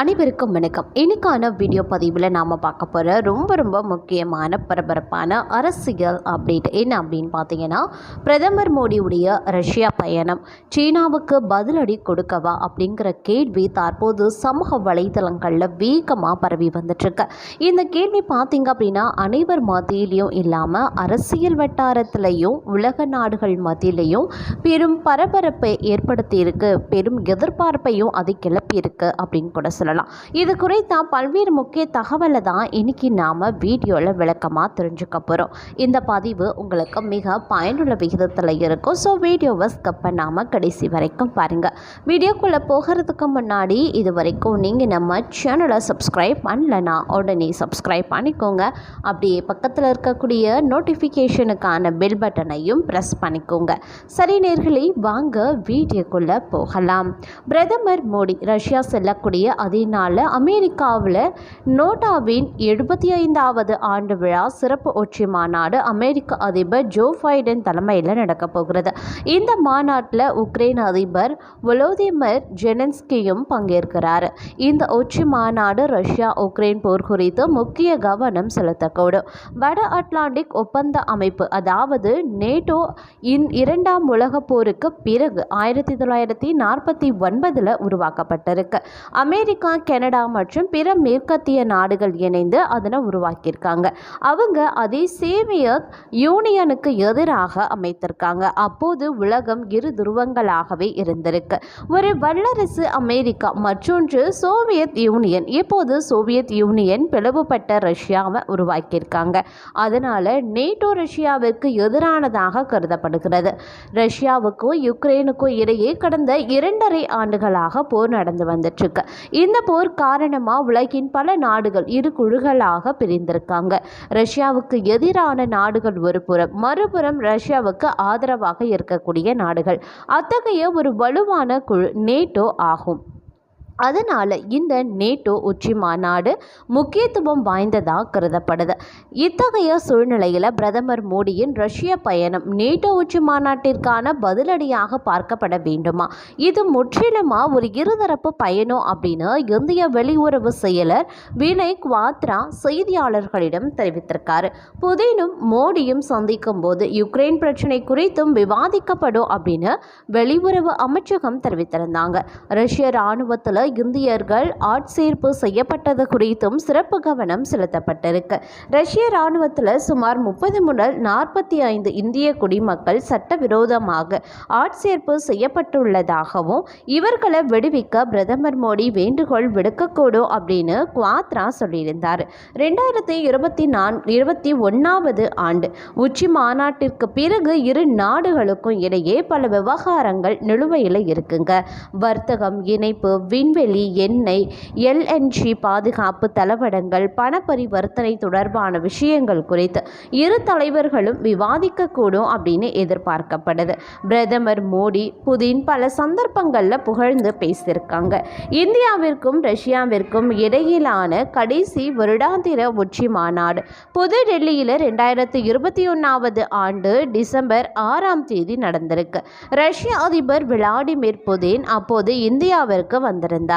அனைவருக்கும் வணக்கம். இன்னைக்கான வீடியோ பதிவில் நாம் பார்க்க போகிற ரொம்ப ரொம்ப முக்கியமான பரபரப்பான அரசியல் அப்டேட் என்ன அப்படின்னு பார்த்தீங்கன்னா பிரதமர் மோடியுடைய ரஷ்யா பயணம். சீனாவுக்கு பதிலடி கொடுக்கவா அப்படிங்கிற கேள்வி தற்போது சமூக வலைதளங்களில் வேகமாக பரவி வந்துட்டுருக்கு. இந்த கேள்வி பார்த்தீங்க அப்படின்னா அனைவர் மத்தியிலையும் இல்லாமல் அரசியல் வட்டாரத்திலையும் உலக நாடுகள் மத்தியிலையும் பெரும் பரபரப்பை ஏற்படுத்தியிருக்கு பெரும் எதிர்பார்ப்பையும் அது கிளப்பியிருக்கு அப்படின்னு கூட சொல்லலாம். இது குறித்த பல்வேறு முக்கிய தகவலை தான் இன்னைக்கு நாம் வீடியோவில் விளக்கமாக தெரிஞ்சுக்க போகிறோம் இந்த பதிவு உங்களுக்கு மிக பயனுள்ள விகிதத்தில் இருக்கும். ஸோ வீடியோவை ஸ்கப் பண்ணாமல் கடைசி வரைக்கும் பாருங்கள் வீடியோக்குள்ளே போகிறதுக்கு முன்னாடி இது வரைக்கும் நீங்கள் நம்ம சேனலை சப்ஸ்கிரைப் பண்ணலன்னா உடனே சப்ஸ்கிரைப் பண்ணிக்கோங்க. அப்படியே பக்கத்தில் இருக்கக்கூடிய நோட்டிஃபிகேஷனுக்கான பெல் பட்டனையும் ப்ரெஸ் பண்ணிக்கோங்க. சரி நேர்களை வாங்க வீடியோக்குள்ளே போகலாம். பிரதமர் மோடி ரஷ்யா செல்லக்கூடிய அதே நாளில் அமெரிக்காவில் நோட்டாவின் எழுபத்தி ஐந்தாவது ஆண்டு விழா சிறப்பு உச்சி மாநாடு அமெரிக்க அதிபர் ஜோ பைடன் தலைமையில் நடக்கப் போகிறது. இந்த மாநாட்டில் உக்ரைன் அதிபர் வொலோதிமிர் ஜெனன்ஸ்கியும் பங்கேற்கிறார். இந்த உச்சி மாநாடு ரஷ்யா உக்ரைன் போர் குறித்து முக்கிய கவனம் செலுத்தக்கூடும். வட அட்லாண்டிக் ஒப்பந்த அமைப்பு அதாவது நேட்டோ இன் இரண்டாம் உலகப் போருக்கு பிறகு ஆயிரத்தி தொள்ளாயிரத்தி நாற்பத்தி ஒன்பதில் உருவாக்கப்பட்டிருக்கு. அமெரிக்க கனடா மற்றும் பிற மேற்கத்திய நாடுகள் இணைந்து அதனை உருவாக்கியிருக்காங்க. அவங்க அதே சேவியத் யூனியனுக்கு எதிராக அமைத்திருக்காங்க. அப்போது உலகம் இரு துருவங்களாகவே இருந்திருக்கு. ஒரு வல்லரசு அமெரிக்கா மற்றொன்று சோவியத் யூனியன். இப்போது சோவியத் யூனியன் பிளவுபட்ட ரஷ்யாவை உருவாக்கியிருக்காங்க. அதனால நேட்டோ ரஷ்யாவிற்கு எதிரானதாக கருதப்படுகிறது. ரஷ்யாவுக்கும் யுக்ரைனுக்கும் இடையே கடந்த இரண்டரை ஆண்டுகளாக போர் நடந்து வந்துட்டு இருக்கு. இந்த போர் காரணமாக உலகின் பல நாடுகள் இரு குழுக்களாக பிரிந்திருக்காங்க. ரஷ்யாவுக்கு எதிரான நாடுகள் ஒரு புறம் மறுபுறம் ரஷ்யாவுக்கு ஆதரவாக இருக்கக்கூடிய நாடுகள். அத்தகைய ஒரு வலுவான குழு நேட்டோ ஆகும். அதனால் இந்த நேட்டோ உச்சி மாநாடு முக்கியத்துவம் வாய்ந்ததாக கருதப்படுது. இத்தகைய சூழ்நிலையில் பிரதமர் மோடியின் ரஷ்ய பயணம் நேட்டோ உச்சி மாநாட்டிற்கான பதிலடியாக பார்க்கப்பட வேண்டுமா? இது முற்றிலுமாக ஒரு இருதரப்பு பயணம் அப்படின்னு இந்திய வெளியுறவு செயலர் வினய் குவாத்ரா செய்தியாளர்களிடம் தெரிவித்திருக்காரு. புதினும் மோடியும் சந்திக்கும் போது யுக்ரைன் பிரச்சனை குறித்தும் விவாதிக்கப்படும் அப்படின்னு வெளியுறவு அமைச்சகம் தெரிவித்திருந்தாங்க. ரஷ்ய இராணுவத்தில் இந்தியர்கள் ஆட்சேர்ப்பு செய்யப்பட்டது குறித்தும் சிறப்பு கவனம் செலுத்தப்பட்டிருக்கு. ரஷ்ய இராணுவத்தில் சுமார் முப்பது முதல் நாற்பத்தி ஐந்து இந்திய குடிமக்கள் சட்டவிரோதமாக ஆட்சேர்ப்பு செய்யப்பட்டுள்ளதாகவும் இவர்களை விடுவிக்க பிரதமர் மோடி வேண்டுகோள் விடுக்கக்கூடும் அப்படின்னு குவாத்ரா சொல்லியிருந்தார். ரெண்டாயிரத்தி இருபத்தி நான் இருபத்தி ஒன்றாவது ஆண்டு உச்சி மாநாட்டிற்கு பிறகு இரு நாடுகளுக்கும் இடையே பல விவகாரங்கள் நிலுவையில் இருக்குங்க. வர்த்தகம் இணைப்பு விண்வெளி எண்ணெய் எல்என்ஜி பாதுகாப்பு தளவடங்கள் பண பரிவர்த்தனை தொடர்பான விஷயங்கள் குறித்து இரு தலைவர்களும் விவாதிக்கக்கூடும் அப்படின்னு எதிர்பார்க்கப்படுது பிரதமர் மோடி புதின் பல சந்தர்ப்பங்களில் புகழ்ந்து பேசியிருக்காங்க. இந்தியாவிற்கும் ரஷ்யாவிற்கும் இடையிலான கடைசி வருடாந்திர உச்சி மாநாடு புது ரெண்டாயிரத்து ரெண்டாயிரத்தி இருபத்தி ஒன்றாவது ஆண்டு டிசம்பர் ஆறாம் தேதி நடந்திருக்கு. ரஷ்ய அதிபர் விளாடிமிர் புதின் அப்போது இந்தியாவிற்கு வந்திருந்தார்.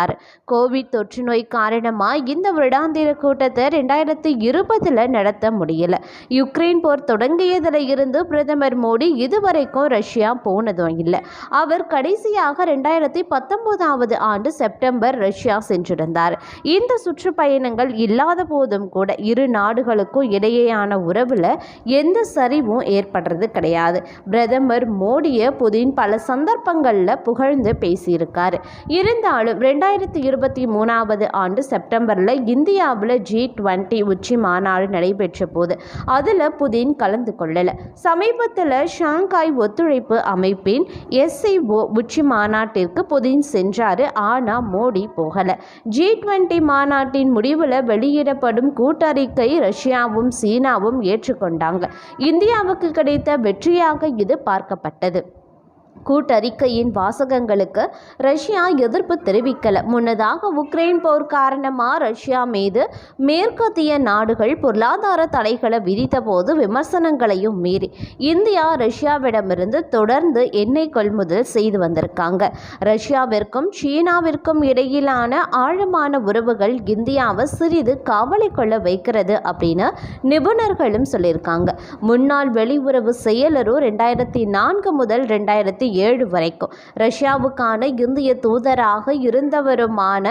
கோவிட் தொற்று நோய் காரணமாக இந்த வருடாந்திர கூட்டத்தை ரெண்டாயிரத்தி இருபதில் நடத்த முடியல. யுக்ரைன் போர் தொடங்கியதில் இருந்து பிரதமர் மோடி இதுவரைக்கும் ரஷ்யா போனதும் இல்லை. அவர் கடைசியாக ரெண்டாயிரத்தி பத்தொன்பதாவது ஆண்டு செப்டம்பர் ரஷ்யா சென்றிருந்தார். இந்த சுற்றுப்பயணங்கள் இல்லாத போதும் கூட இரு நாடுகளுக்கும் இடையேயான உறவில் எந்த சரிவும் ஏற்படுறது கிடையாது. பிரதமர் மோடியை புதின் பல சந்தர்ப்பங்களில் புகழ்ந்து பேசியிருக்கார். இருந்தாலும் ரெண்டு ரெண்டாயிரத்தி இருபத்தி மூணாவது ஆண்டு செப்டம்பரில் இந்தியாவில் ஜி டுவெண்ட்டி உச்சி மாநாடு நடைபெற்ற போது அதில் புதின் கலந்து கொள்ளலை. சமீபத்தில் ஷாங்காய் ஒத்துழைப்பு அமைப்பின் எஸ்சிஓ உச்சி மாநாட்டிற்கு புதின் சென்றார். ஆனால் மோடி போகலை. ஜி டுவெண்ட்டி மாநாட்டின் முடிவில் வெளியிடப்படும் கூட்டறிக்கை ரஷ்யாவும் சீனாவும் ஏற்றுக்கொண்டாங்க. இந்தியாவுக்கு கிடைத்த வெற்றியாக இது பார்க்கப்பட்டது. கூட்டறிக்கையின் வாசகங்களுக்கு ரஷ்யா எதிர்ப்பு தெரிவிக்கல. முன்னதாக உக்ரைன் போர் காரணமாக ரஷ்யா மீது மேற்கத்திய நாடுகள் பொருளாதார தடைகளை விதித்தபோது விமர்சனங்களையும் மீறி இந்தியா ரஷ்யாவிடமிருந்து தொடர்ந்து எண்ணெய் கொள்முதல் செய்து வந்திருக்காங்க. ரஷ்யாவிற்கும் சீனாவிற்கும் இடையிலான ஆழமான உறவுகள் இந்தியாவை சிறிது கவலை கொள்ள வைக்கிறது அப்படின்னு நிபுணர்களும் சொல்லியிருக்காங்க. முன்னாள் வெளியுறவு செயலரும் ரெண்டாயிரத்தி நான்கு முதல் ரெண்டாயிரத்தி ஏழு வரைக்கும். ரஷ்யாவுக்கான இந்திய தூதராக இருந்தவருமான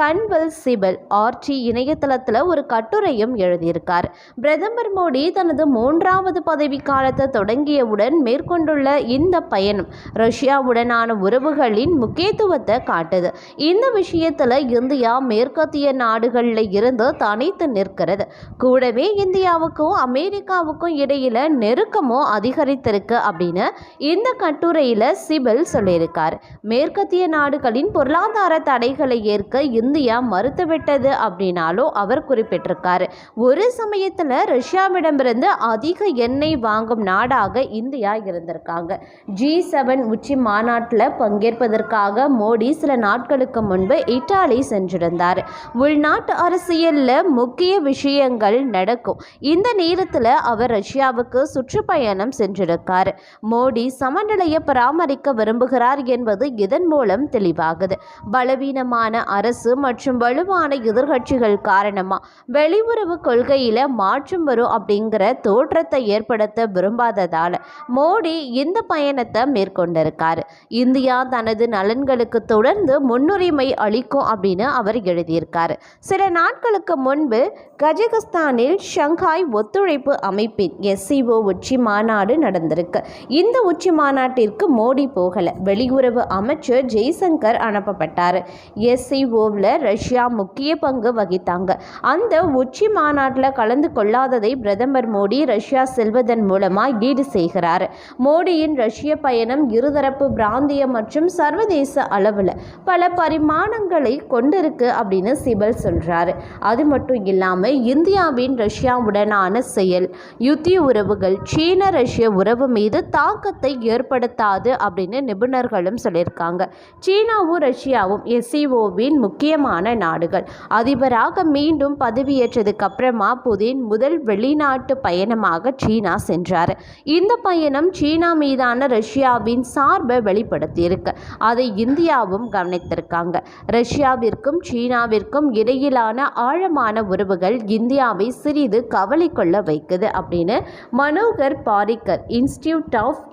கன்வல் சிபல் ஆர்டி இணையதளத்தில் ஒரு கட்டுரையும் எழுதியிருக்கார். பிரதமர் மோடி தனது மூன்றாவது பதவி காலத்தை தொடங்கியவுடன் மேற்கொண்டுள்ள இந்த பயணம் ரஷ்யாவுடனான உறவுகளின் முக்கியத்துவத்தை காட்டுது. இந்த விஷயத்தில் இந்தியா மேற்கத்திய நாடுகளில் இருந்து தனித்து நிற்கிறது. கூடவே இந்தியாவுக்கும் அமெரிக்காவுக்கும் இடையில நெருக்கமும் அதிகரித்திருக்கு அப்படின்னு இந்த கட்டுரையில் சிபல் சொல்லியிருக்கார். மேற்கத்திய நாடுகளின் பொருளாதார தடைகளை ஏற்க இந்தியா மறுத்துவிட்டது அப்படின்னாலும் அவர் குறிப்பிட்டிருக்காரு. ஒரு சமயத்தில் ரஷ்யாவிடமிருந்து அதிக எண்ணெய் வாங்கும் நாடாக இந்தியா இருந்திருக்காங்க. ஜி செவன் உச்சி மாநாட்டில் பங்கேற்பதற்காக மோடி சில நாட்களுக்கு முன்பு இத்தாலி சென்றிருந்தார். உள்நாட்டு அரசியலில் முக்கிய விஷயங்கள் நடக்கும். இந்த நேரத்தில் அவர் ரஷ்யாவுக்கு சுற்றுப்பயணம் சென்றிருக்கார். மோடி சமநிலையை பராமரிக்க விரும்புகிறார் என்பது இதன் மூலம் தெளிவாகுது. பலவீனமான அரசு மற்றும் வலுவான எதிர்கட்சிகள் காரணமாக வெளியுறவு கொள்கையில் மாற்றம் வரும் அப்படிங்கிற தோற்றத்தை ஏற்படுத்த விரும்பாததால் மோடி இந்த பயணத்தை மேற்கொண்டிருக்கார். இந்தியா தனது நலன்களுக்கு தொடர்ந்து முன்னுரிமை அளிக்கும் அப்படின்னு அவர் எழுதியிருக்கார். சில நாட்களுக்கு முன்பு கஜகஸ்தானில் ஷங்காய் ஒத்துழைப்பு அமைப்பின் எஸ்சிஓ உச்சி மாநாடு நடந்திருக்கு. இந்த உச்சி மாநாட்டிற்கு மோடி போகல. வெளியுறவு அமைச்சர் ஜெய்சங்கர் அனுப்பப்பட்டார். எஸ்சிஓவில் ரஷ்யா முக்கிய பங்கு வகித்தாங்க. அந்த உச்சி மாநாட்டில் கலந்து கொள்ளாததை பிரதமர் மோடி ரஷ்யா செல்வதன் மூலமாக ஈடு செய்கிறார். மோடியின் ரஷ்ய பயணம் இருதரப்பு பிராந்திய மற்றும் சர்வதேச அளவில் பல பரிமாணங்களை கொண்டிருக்கு அப்படின்னு சிபல் சொல்கிறாரு அது மட்டும் இல்லாமல் இந்தியாவின் ரஷ்யாவுடனான செயல் யுத்தி உறவுகள் சீன ரஷ்ய உறவு மீது தாக்கத்தை ஏற்படுத்தாது அப்படின்னு நிபுணர்களும் சொல்லியிருக்காங்க. சீனாவும் ரஷ்யாவும் எஸ்சிஓவின் முக்கியமான நாடுகள். அதிபராக மீண்டும் பதவியேற்றதுக்கு அப்புறமா புதின் முதல் வெளிநாட்டு பயணமாக சீனா சென்றார். இந்த பயணம் சீனா மீதான ரஷ்யாவின் சார்பை வெளிப்படுத்தியிருக்கு. அதை இந்தியாவும் கவனித்திருக்காங்க. ரஷ்யாவிற்கும் சீனாவிற்கும் இடையிலான ஆழமான உறவுகள் இந்தியாவை சிறிது கவலை கொள்ள வைக்குது அப்படின்னு Manohar Parrikar institute of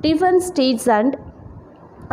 different states and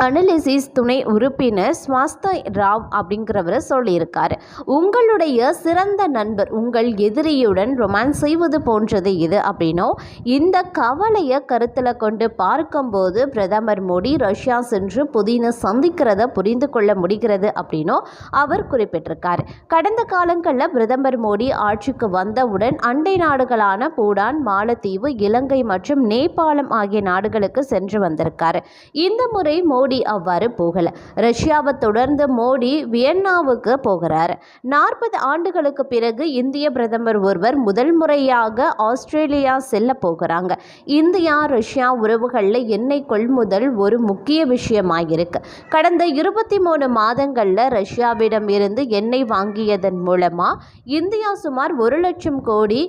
analysis துணை உறுப்பினர் ஸ்வாஸ்தா ராவ் அப்படிங்கிறவர் சொல்லியிருக்காரு. உங்களுடைய சிறந்த நண்பர் உங்கள் எதிரியுடன் ரொமான்ஸ் செய்வது போன்றது இது அப்படின்னும் இந்த கவலையை கருத்தில் கொண்டு பார்க்கும்போது பிரதமர் மோடி ரஷ்யா சென்று புதின சந்திக்கிறத புரிந்து கொள்ள முடிகிறது அப்படின்னும் அவர் குறிப்பிட்டிருக்கார். கடந்த காலங்களில் பிரதமர் மோடி ஆட்சிக்கு வந்தவுடன் அண்டை நாடுகளான பூடான் மாலத்தீவு இலங்கை மற்றும் நேபாளம் ஆகிய நாடுகளுக்கு சென்று வந்திருக்கார். இந்த முறை மோடி அவ்வாறு போகல ரஷ்யாவை தொடர்ந்து மோடி வியன்னாவுக்கு போகிறார். நாற்பது ஆண்டுகளுக்கு பிறகு இந்திய பிரதமர் ஒருவர் முதல் முறையாக ஆஸ்திரேலியா செல்ல போகிறாங்க. இந்தியா ரஷ்யா உறவுகளில் எண்ணெய் கொள்முதல் ஒரு முக்கிய விஷயமாயிருக்கு. கடந்த இருபத்தி மூணு மாதங்களில் ரஷ்யாவிடம் இருந்து எண்ணெய் வாங்கியதன் மூலமாக இந்தியா சுமார் ஒரு லட்சம் கோடி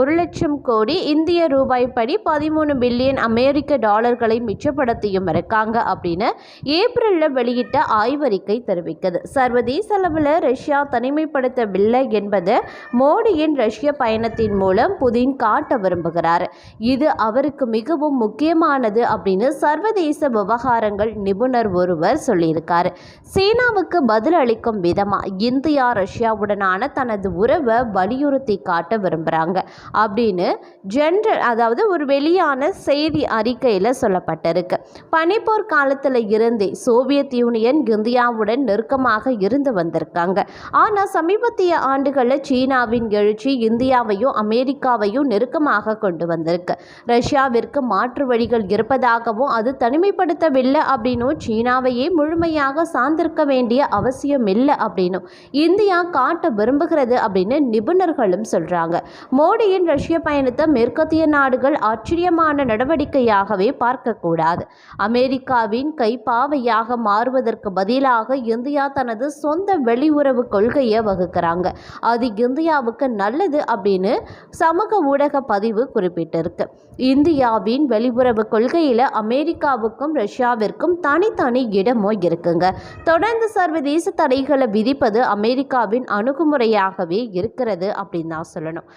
ஒரு லட்சம் கோடி இந்திய ரூபாய் படி பதிமூணு பில்லியன் அமெரிக்க டாலர்களை மிச்சப்படுத்தியும் இருக்காங்க. அப்படின்னு ஏப்ரலில் வெளியிட்ட ஆய்வறிக்கை தெரிவிக்குது. சர்வதேச அளவில் ரஷ்யா தனிமைப்படுத்தவில்லை என்பது மோடியின் ரஷ்ய பயணத்தின் மூலம் புதின் காட்ட விரும்புகிறார். இது அவருக்கு மிகவும் முக்கியமானது அப்படின்னு சர்வதேச விவகாரங்கள் நிபுணர் ஒருவர் சொல்லியிருக்கார். சீனாவுக்கு பதில் அளிக்கும் விதமாக இந்தியா ரஷ்யாவுடனான தனது உறவை வலியுறுத்தி காட்ட விரும்புகிறாங்க அப்படின்னு ஜென்ரல் அதாவது ஒரு வெளியான செய்தி அறிக்கையில் சொல்லப்பட்டிருக்கு. பனிப்போர் காலத்தில் இருந்தே சோவியத் யூனியன் இந்தியாவுடன் நெருக்கமாக இருந்து வந்திருக்காங்க. ஆனால் சமீபத்திய ஆண்டுகளில் சீனாவின் எழுச்சி இந்தியாவையும் அமெரிக்காவையும் நெருக்கமாக கொண்டு வந்திருக்கு. ரஷ்யாவிற்கு மாற்று வழிகள் இருப்பதாகவும் அது தனிமைப்படுத்தவில்லை அப்படின்னும் சீனாவையே முழுமையாக சார்ந்திருக்க வேண்டிய அவசியம் இல்லை அப்படின்னும் இந்தியா காட்ட விரும்புகிறது அப்படின்னு நிபுணர்களும் சொல்றாங்க. மோடியின் ரஷ்ய பயணத்தை மேற்கத்திய நாடுகள் ஆச்சரியமான நடவடிக்கையாகவே பார்க்கக்கூடாது. அமெரிக்காவின் கைப்பாவையாக மாறுவதற்கு பதிலாக இந்தியா தனது சொந்த வெளியுறவு கொள்கையை வகுக்கிறாங்க. அது இந்தியாவுக்கு நல்லது அப்படின்னு சமூக ஊடக பதிவு குறிப்பிட்டிருக்கு. இந்தியாவின் வெளியுறவு கொள்கையில் அமெரிக்காவுக்கும் ரஷ்யாவிற்கும் தனித்தனி இடமோ இருக்குங்க. தொடர்ந்து சர்வதேச தடைகளை விதிப்பது அமெரிக்காவின் அணுகுமுறையாகவே இருக்கிறது அப்படின்னு தான் சொல்லணும்.